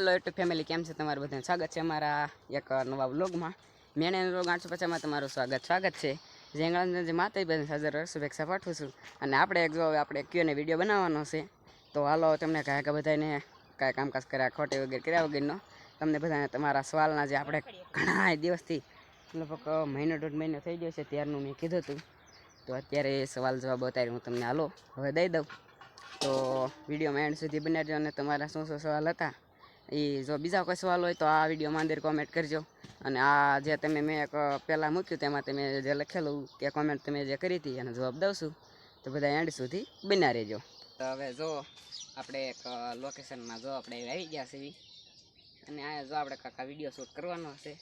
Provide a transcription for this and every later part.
હાલો YouTube family કેમ છે તમારું બધાને? સ્વાગત છે અમારા એક નવા વ્લોગમાં મેને વ્લોગ આઠસો પચાસમાં તમારું સ્વાગત. સ્વાગત છે. જેંગળાને જે માતા બધા હાજર શુભેચ્છા પાઠવું છું. અને આપણે એક જો હવે આપણે ક્યુને વીડિયો બનાવવાનો છે. તો હાલો તમને કાંઈ કે બધાને કાંઈ કામકાજ કર્યા, ખોટી વગેરે કર્યા વગેરેનો. તમને બધાને તમારા સવાલના જે આપણે ઘણા દિવસથી, લગભગ મહિનો દોઢ મહિનો થઈ ગયો છે ત્યારનું મેં કીધું હતું. તો અત્યારે સવાલ જવાબ બતાવી હું તમને હાલો હવે દઈ દઉં. તો વિડીયોમાં એન્ડ સુધી બનાવજો અને તમારા શું શું સવાલ હતા? એ જો બીજા કોઈ સવાલ હોય તો આ વિડીયોમાં અંદર કોમેન્ટ કરજો. અને આ જે તમે મેં એક પહેલાં મૂક્યું તેમાં તમે જે લખેલું કે કોમેન્ટ તમે જે કરી હતી, એનો જવાબ દઉં છું. તો બધા એન્ડ સુધી બના રહેજો. તો હવે જો આપણે એક લોકેશનમાં જો આપણે આવી ગયા છીએ. અને આ જો આપણે કાકા વીડિયો શૂટ કરવાનો હશે.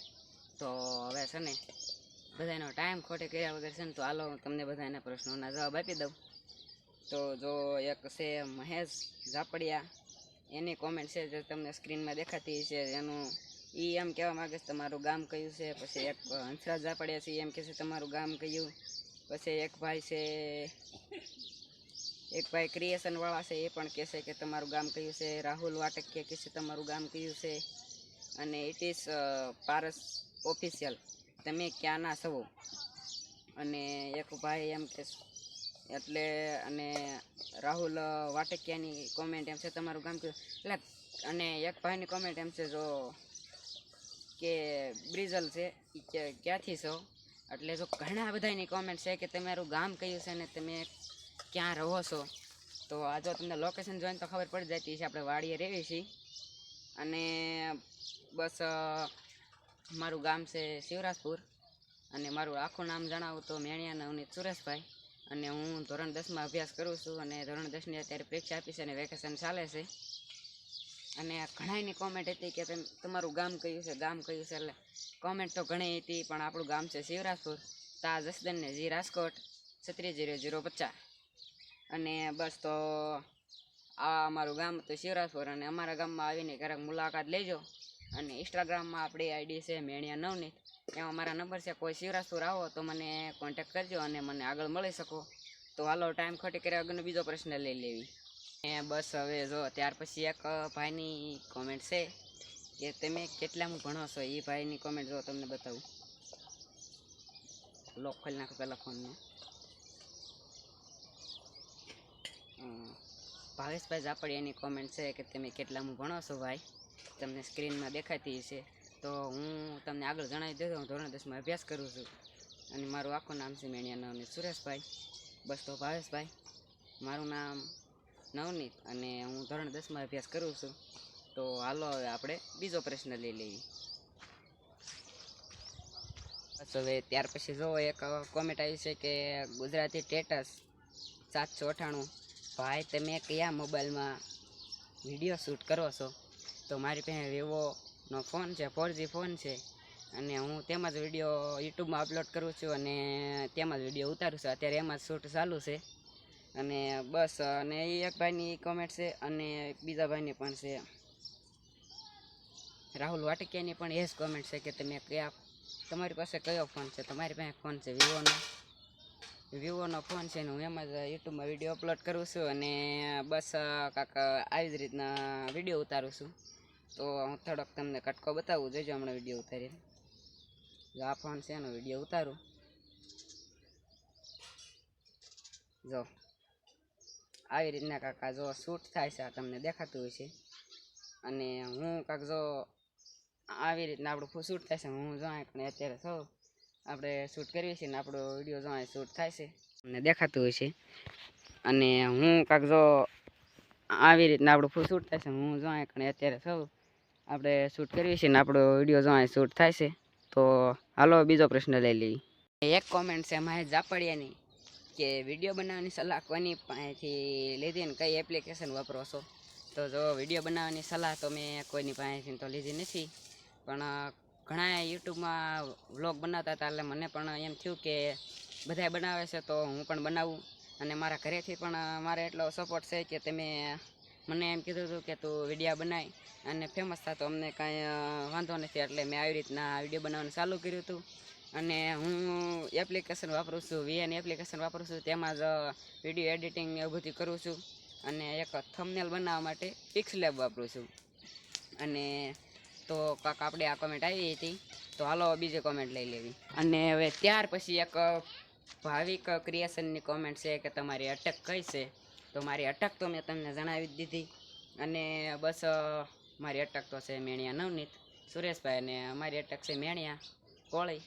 તો હવે છે ને, બધાનો ટાઈમ ખોટે કર્યા વગર છે ને, તો હાલો હું તમને બધા એના પ્રશ્નોના જવાબ આપી દઉં. તો જો એક છે મહેશ ઝાપડિયા. એની કોમેન્ટ છે જે તમને સ્ક્રીનમાં દેખાતી છે, એનું એ એમ કહેવા માગે છે, તમારું ગામ કયું છે? પછી એક હંસરાજ ઝાપડિયા છે, એમ કહે છે, તમારું ગામ કયું? પછી એક ભાઈ છે, એક ભાઈ ક્રિએશનવાળા છે, એ પણ કહેશે કે, તમારું ગામ કયું છે? રાહુલ વાટક કહે છે, તમારું ગામ કયું છે? અને ઇટ ઇઝ પારસ ઓફિશિયલ તમે ક્યાંના છો? અને એક ભાઈ એમ કે એટલે અને રાહુલ વાટકિયાની કોમેન્ટ એમ છે તમારું ગામ કયું? એટલે અને એક ભાઈની કોમેન્ટ એમ છે જો કે બ્રિઝલ છે કે ક્યાંથી છો? એટલે જો ઘણા બધાની કોમેન્ટ છે કે તમારું ગામ કયું છે ને તમે ક્યાં રહો છો? તો આ જો તમને લોકેશન જોઈને તો ખબર પડી જતી છે આપણે વાડીએ રહેવી છીએ. અને બસ મારું ગામ છે શિવરાજપુર. અને મારું આખું નામ જણાવું તો મેણિયા નવનીત સુરેશભાઈ. અને હું ધોરણ દસમાં અભ્યાસ કરું છું અને ધોરણ દસની અત્યારે પરીક્ષા આપી છે અને વેકેશન ચાલે છે. અને ઘણાની કોમેન્ટ હતી કે તમારું ગામ કયું છે? ગામ કયું છે? એટલે કોમેન્ટ તો ઘણી હતી, પણ આપણું ગામ છે શિવરાજપુર. તા જસદનને જી રાજકોટ છત્રીસ જીરો જીરો પચાસ. અને બસ તો આ અમારું ગામ હતું શિવરાજપુર અને અમારા ગામમાં આવીને ક્યારેક મુલાકાત લેજો. અને ઇન્સ્ટાગ્રામમાં આપણી આઈડી છે મેણિયા નવનીત. એમાં મારા નંબર છે, કોઈ શિવરાજપુર આવો તો મને કોન્ટેક કરજો અને મને આગળ મળી શકો. તો હાલો ટાઈમ ખોટી કર્યા વગરનો બીજો પ્રશ્ન લઈ લેવી. એ બસ હવે જો, ત્યાર પછી એક ભાઈની કોમેન્ટ છે કે તમે કેટલામાં ભણો છો? એ ભાઈની કોમેન્ટ જો તમને બતાવું. લોક ખોલી નાખો પહેલાં ફોનને ભાવેશભાઈ ઝાપડી એની કોમેન્ટ છે કે તમે કેટલામાં ભણો છો ભાઈ? તમને સ્ક્રીનમાં દેખાતી છે તો હું તમને આગળ જણાવી દઉં હું ધોરણ દસમાં અભ્યાસ કરું છું. અને મારું આખું નામ છે મેણિયા નવનીત સુરેશભાઈ, બસ તો ભાવેશભાઈ. મારું નામ નવનીત અને હું ધોરણ દસમાં અભ્યાસ કરું છું. તો હાલો હવે આપણે બીજો પ્રશ્ન લઈ લઈએ. બસ હવે ત્યાર પછી જો એક કોમેન્ટ આવી છે કે ગુજરાતી ટેટસ સાતસો અઠાણું. ભાઈ, તમે કયા મોબાઈલમાં વીડિયો શૂટ કરો છો? તો મારી પાસે વિવોનો ફોન છે ફોરજી ફોન છે. અને હું તેમાં જ વીડિયો યુટ્યુબમાં અપલોડ કરું છું અને તેમાં જ વીડિયો ઉતારું છું. અત્યારે એમાં શૂટ ચાલુ છે. અને બસ, અને એ એક ભાઈની કોમેન્ટ છે અને બીજા ભાઈની પણ છે. રાહુલ વાટકિયાની પણ એ જ કોમેન્ટ છે કે તમે કયા, તમારી પાસે કયો ફોન છે? તમારી પાસે ફોન છે વિવોનો. વિવોનો ફોન છે ને હું એમાં જ યુટ્યુબમાં વીડિયો અપલોડ કરું છું અને બસ કાંક આવી જ રીતના વીડિયો ઉતારું છું. તો હું થોડોક તમને કટકો બતાવું જોઈજો હમણાં વીડિયો ઉતારી જો આ ફોન છે, એનો વીડિયો ઉતારું. જો. આવી રીતના કાકા જો શૂટ થાય છે, આ તમને દેખાતું હોય છે. અને હું કાંક જો આવી રીતના આપણું શૂટ થાય છે, હું જો પણ અત્યારે સૌ આપણે શૂટ કરીએ છીએ ને આપણો વીડિયો જો શૂટ થાય છે અમને દેખાતું હોય છે. અને હું કાંક જો આવી રીતના આપણું શૂટ થાય છે, હું જો કણે અત્યારે સૌ આપણે શૂટ કરીએ છીએ ને આપણો વીડિયો જો શૂટ થાય છે, તો હાલો બીજો પ્રશ્ન લઈ લઈએ. એક કોમેન્ટ છે મહેશ જાપડિયાની કે વીડિયો બનાવવાની સલાહ કોની પાસેથી લીધી ને કઈ એપ્લિકેશન વાપરો છો? તો જો વીડિયો બનાવવાની સલાહ તો મેં કોઈની પાસેથી તો લીધી નથી. પણ ઘણા યુટ્યુબમાં વ્લોગ બનાવતા હતા એટલે મને પણ એમ થયું કે બધાય બનાવે છે તો હું પણ બનાવું. અને મારા ઘરેથી પણ મારે એટલો સપોર્ટ છે કે તમે મને એમ કીધું હતું કે તું વિડીયા બનાવી અને ફેમસ થતો અમને કાંઈ વાંધો નથી. એટલે મેં આવી રીતના વીડિયો બનાવવાનું ચાલુ કર્યું હતું. અને હું એપ્લિકેશન વાપરું છું વીએન એપ્લિકેશન વાપરું છું. તેમાં જ વીડિયો એડિટિંગ એવું બધું કરું છું. અને એક થંબનેલ બનાવવા માટે પિક્સલેબ વાપરું છું. અને તો કાક આપણે આ કોમેન્ટ આવી હતી. તો હાલો બીજી કોમેન્ટ લઈ લેવી. અને હવે ત્યાર પછી એક ભાવિક ક્રિએશનની કોમેન્ટ છે કે તમારી અટક કઈ છે? તો મારી અટક તો મેં તમને જણાવી દીધી. અને બસ મારી અટક તો છે મેણિયા નવનીત. સુરેશભાઈ અને અમારી અટક છે મેણિયા કોળી.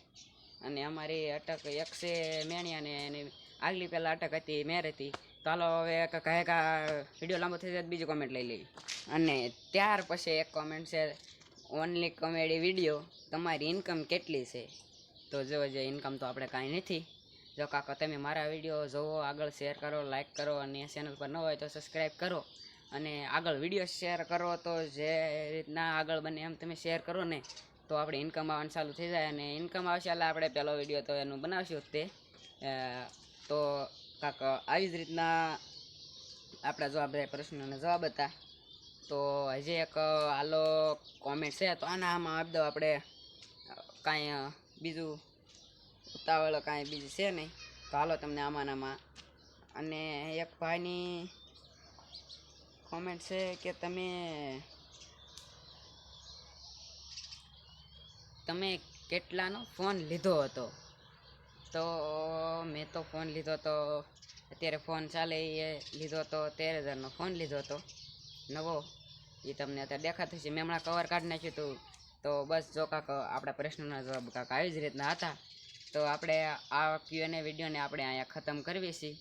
અને અમારી અટક એક છે મેણિયા ને એની આગલી પહેલાં અટક હતી મેર હતી. તો હાલો હવે કહે કા વીડિયો લાંબો થઈ જાય બીજી કોમેન્ટ લઈ લેવી અને ત્યાર પછી એક કોમેન્ટ છે ઓનલી કોમેડી વીડિયો તમારી ઇન્કમ કેટલી છે? તો જો, જે ઇન્કમ તો આપણે કાંઈ નથી. જો કાકા, તમે મારા વીડિયો જોવો, આગળ શેર કરો લાઈક કરો અને ચેનલ પર ન હોય તો સબસ્ક્રાઈબ કરો. અને આગળ વીડિયો શેર કરો તો જે રીતના આગળ બને એમ તમે શેર કરો ને, તો આપણે ઇન્કમ આવવાનું ચાલુ થઈ જાય અને ઇન્કમ આવશે એટલે આપણે પહેલો વીડિયો તો એનું બનાવશું તે. તો કાક, આવી જ રીતના આપણા જવાબ પ્રશ્નોના જવાબ હતા. તો હજી એક આલો કોમેન્ટ છે, તો આના આમાં આપી દો આપણે. કાંઈ બીજું ઉતાવળ કાંઈ બીજું છે નહીં. તો હાલો તમને આમાંનામાં. અને એક ભાઈની કોમેન્ટ છે કે તમે તમે કેટલાનો ફોન લીધો હતો? તો મેં તો ફોન લીધો તો અત્યારે ફોન ચાલે એ લીધો તો તેર હજારનો ફોન લીધો હતો. નવો. એ તમને અત્યારે દેખાતો છે. મેં હમણાં કવર કાઢી નાખ્યું હતું તો બસ જો કાંક આપણા પ્રશ્નોના જવાબ કાંક આવી જ રીતના હતા. તો આપણે આ ક્યુ વિડીયોને આપણે અહીંયા ખતમ કરવી છીએ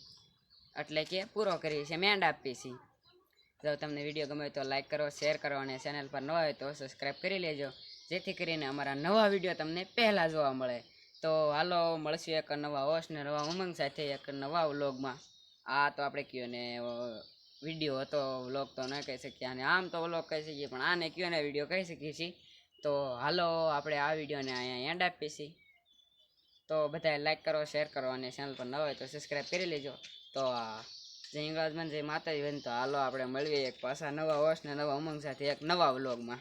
એટલે કે પૂરો કરીએ છીએ મેન્ડ આપીએ છીએ જો તમને વીડિયો ગમે તો લાઈક કરો શેર કરો અને ચેનલ પર ન હોય તો સબસ્ક્રાઈબ કરી લેજો. જેથી કરીને અમારા નવા વીડિયો તમને પહેલાં જોવા મળે. તો હાલો, મળશું એક નવા હોશ ને નવા ઉમંગ સાથે એક નવા વ્લોગમાં આ તો આપણે કયો ને વીડિયો હતો વ્લોગ તો ન કહી શકીએ. અને આમ તો વ્લોગ કહી શકીએ, પણ આને કયો વીડિયો કહી શકીએ છીએ. તો હાલો, આપણે આ વિડીયોને અહીંયા એન્ડ આપીએ છીએ. તો બધાએ લાઈક કરો શેર કરો અને ચેનલ પર ન હોય તો સબસ્ક્રાઈબ કરી લેજો. તો જય ઇંગ્લાજમાં જય માતાજી. બેન તો હાલો આપણે મળીએ એક પાછા નવા વર્ષને નવા ઉમંગ સાથે એક નવા વ્લોગમાં